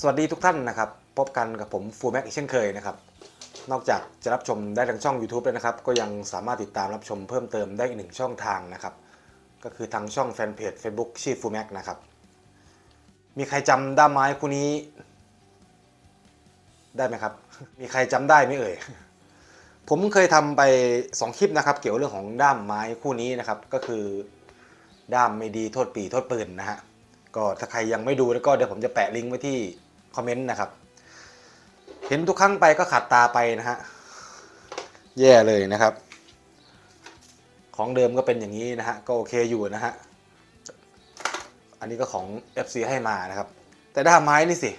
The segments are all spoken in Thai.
สวัสดีทุกท่านนะครับ พบกันกับผมฟูแม็กอีกเช่นเคยนะครับ นอกจากจะรับชมได้ทางช่อง YouTube แล้วนะครับ ก็ยังสามารถติดตามรับชมเพิ่มเติมได้อีกหนึ่งช่องทางนะครับ ก็คือทางช่องแฟนเพจ Facebook ชื่อฟูแม็กนะครับ มีใครจำด้ามไม้คู่นี้ ได้ไหมครับ มีใครจำได้ไหมเอ่ย ผมเคยทำไป 2 คลิปนะครับ เกี่ยวเรื่องของด้ามไม้คู่นี้นะครับ ก็คือด้ามไม่ดีโทษปีโทษปืนนะฮะก็ถ้าใครยังไม่ดูแล้วก็เดี๋ยวผมจะแปะลิงก์ไว้ที่ คอมเมนต์นะครับ เห็นทุกครั้งไปก็ขัดตาไปนะฮะ แย่เลยนะครับ ของเดิมก็เป็นอย่างนี้นะฮะ ก็โอเคอยู่นะฮะ อันนี้ก็ของ FC ให้มานะครับ แต่ด้ามไม้นี่สิ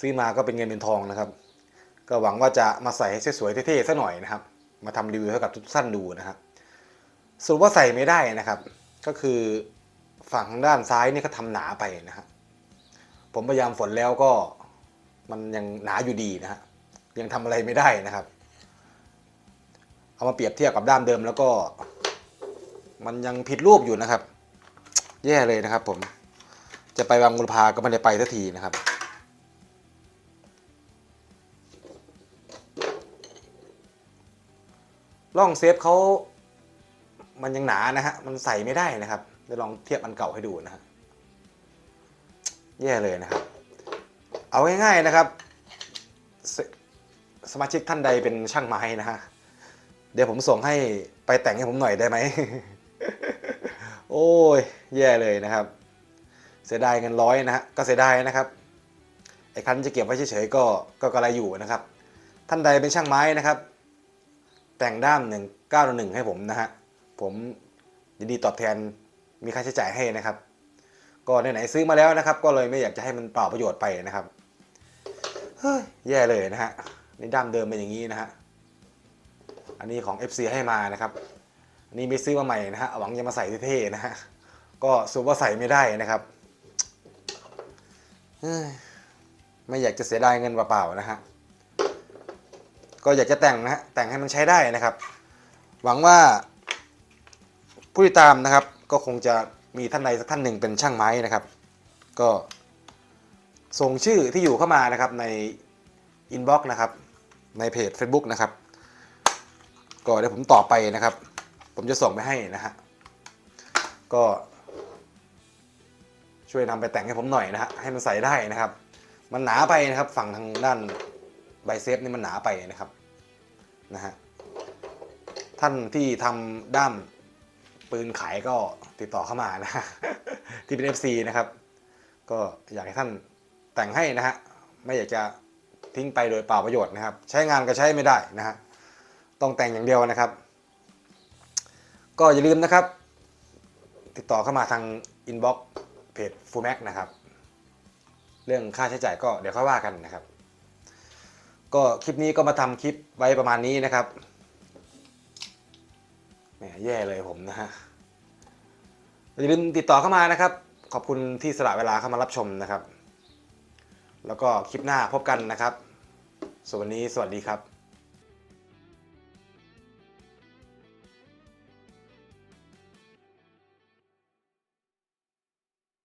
ซื้อมาก็เป็นเงินเป็นทองนะครับ ก็หวังว่าจะมาใส่ให้สวยๆเท่ๆซะหน่อยนะครับ มาทำรีวิวให้กับทุกท่านดูนะครับสรุปว่าใส่ไม่ได้นะครับ ก็คือฝั่งด้านซ้ายนี่ก็ทำหนาไปนะฮะ ผมพยายามฝนแล้วก็มันยังหนาอยู่ดีนะฮะยังทำอะไรไม่ได้นะครับ เอามาเปรียบเทียบกับด้ามเดิมแล้วก็ มันยังผิดรูปอยู่นะครับ แย่เลยนะครับ ผมจะไปบางบุรพาก็ไม่ได้ไปสักทีนะครับร่องเซฟเขามันยังหนานะฮะ มันใส่ไม่ได้นะครับเดี๋ยวลองเทียบอันเก่าให้ดูนะฮะ แย่เลยนะครับ เอาง่ายๆนะครับสสมาชิกท่านใดเป็นช่างไม้นะฮะเดี๋ยวผมส่งให้ไปแต่งให้ผมหน่อยได้ไหม โอ้ย แย่เลยนะครับ เสียดายเงินร้อยนะฮะก็เสียดายนะครับไอ้คันจะเก็บไว้เฉยๆก็ก็กระไรอยู่นะครับ ท่านใดเป็นช่างไม้นะครับ แต่งด้ามหนึ่งเก้าหนึ่งให้ผมนะฮะผมยินดีตอบแทนมีค่าใช้จ่ายให้นะครับ ก็ไหนๆซื้อมาแล้วนะครับ ก็เลยไม่อยากจะให้มันเปล่าประโยชน์ไปนะครับเฮ้ยแย่เลยนะฮะนี่ด้ามเดิมเป็นอย่างนี้นะฮะอันนี้ของ FC ให้มานะครับอันนี้ไม่ซื้อมาใหม่นะฮะหวังจะมาใส่เท่ๆนะฮะก็สุว่าใส่ไม่ได้นะครับเฮ้ยไม่อยากจะเสียดายเงินเปล่าๆนะฮะก็อยากจะแต่งนะฮะแต่งให้มันใช้ได้นะครับ หวังว่าผู้ติดตามนะครับ ก็คงจะ มีท่านใดสักท่านหนึ่งเป็นช่างไม้นะครับ ก็ส่งชื่อที่อยู่เข้ามานะครับในอินบ็อกซ์นะครับ ในเพจ Facebook นะครับ ก็เดี๋ยวผมตอบไปนะครับ ผมจะส่งไปให้นะฮะก็ ช่วยนำไปแต่งให้ผมหน่อยนะฮะให้มันใส่ได้นะครับ มันหนาไปนะครับ ฝั่งทางด้านไบเซฟนี่มันหนาไปนะครับนะฮะท่านที่ทำด้าม ปืนขายก็ติดต่อเข้ามานะที่เป็น FC นะครับ ก็อยากให้ท่านแต่งให้นะฮะไม่อยากจะทิ้งไปโดยเปล่าประโยชน์นะครับ ใช้งานก็ใช้ไม่ได้นะฮะต้องแต่งอย่างเดียวนะครับ ก็อย่าลืมนะครับ ติดต่อเข้ามาทางอินบ็อกซ์เพจฟูแม็กนะครับ เรื่องค่าใช้จ่ายก็เดี๋ยวค่อยว่ากันนะครับ ก็คลิปนี้ก็มาทำคลิปไว้ประมาณนี้นะครับ แหมแย่เลยผมนะฮะอย่าลืมติดต่อเข้ามานะครับ ขอบคุณที่สละเวลาเข้ามารับชมนะครับ แล้วก็คลิปหน้าพบกันนะครับส่วนวันนี้สวัสดีครับ